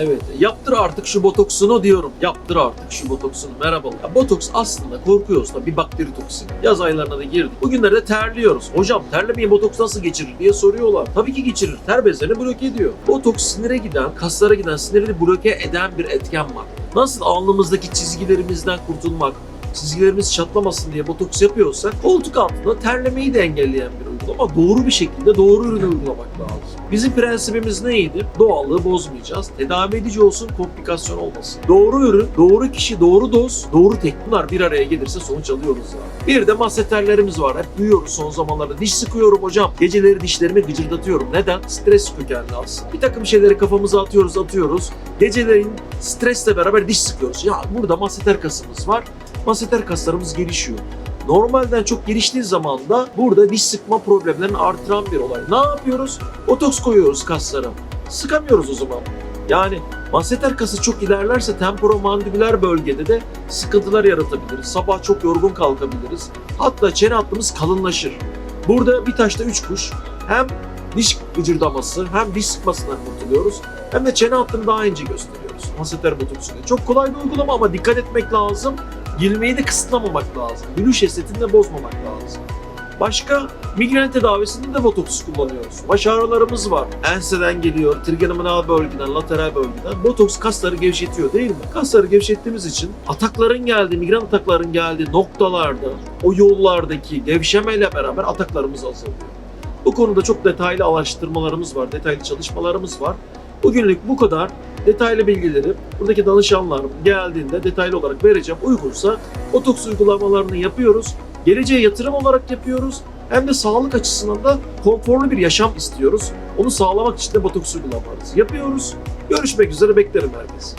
Evet, yaptır artık şu botoksunu diyorum. Yaptır artık şu botoksunu. Merhabalar. Ya, botoks aslında korkuyoruz da bir bakteri toksini. Yaz aylarına da girdik. Bugünlerde terliyoruz. Hocam terlemeyi botoks nasıl geçirir diye soruyorlar. Tabii ki geçirir. Ter bezlerini bloke ediyor. Botoks sinire giden, kaslara giden siniri bloke eden bir etken var. Nasıl alnımızdaki çizgilerimizden kurtulmak, çizgilerimiz çatlamasın diye botoks yapıyorsak koltuk altında terlemeyi de engelleyen bir uygulama. Doğru bir şekilde doğru ürünü uygulamak lazım. Bizim prensibimiz neydi? Doğallığı bozmayacağız. Tedavi edici olsun, komplikasyon olmasın. Doğru ürün, doğru kişi, doğru doz, doğru teknik bunlar bir araya gelirse sonuç alıyoruz ya. Bir de masseterlerimiz var. Hep duyuyoruz son zamanlarda. Diş sıkıyorum hocam. Geceleri dişlerimi gıcırdatıyorum. Neden? Stres kökenli aslında. Bir takım şeyleri kafamıza atıyoruz, atıyoruz. Gecelerin stresle beraber diş sıkıyoruz. Ya burada masseter kasımız var. Masseter kaslarımız gelişiyor. Normalden çok geliştiği zaman da burada diş sıkma problemlerini artıran bir olay. Ne yapıyoruz? Botoks koyuyoruz kaslara. Sıkamıyoruz o zaman. Yani masseter kası çok ilerlerse temporomandibüler bölgede de sıkıntılar yaratabiliriz. Sabah çok yorgun kalkabiliriz. Hatta çene hattımız kalınlaşır. Burada bir taşta üç kuş. Hem diş gıcırdaması hem diş sıkmasından kurtuluyoruz. Hem de çene hattını daha ince gösteriyoruz. Masseter botoksuyla. Çok kolay bir uygulama ama dikkat etmek lazım. Gülmeyi de kısıtlamamak lazım. Gülüş estetini de bozmamak lazım. Başka migren tedavisinde de botoks kullanıyoruz. Baş ağrılarımız var. Enseden geliyor, trigeminal bölgeden, lateral bölgeden. Botoks kasları gevşetiyor değil mi? Kasları gevşettiğimiz için atakların geldiği, migren atakların geldiği noktalarda, o yollardaki gevşemeyle beraber ataklarımız azalıyor. Bu konuda çok detaylı araştırmalarımız var, detaylı çalışmalarımız var. Bugünlük bu kadar. Detaylı bilgileri buradaki danışanlarım geldiğinde detaylı olarak vereceğim. Uygunsa botoks uygulamalarını yapıyoruz. Geleceğe yatırım olarak yapıyoruz. Hem de sağlık açısından da konforlu bir yaşam istiyoruz. Onu sağlamak için de botoks uygulamalarımızı yapıyoruz. Görüşmek üzere beklerim herkese.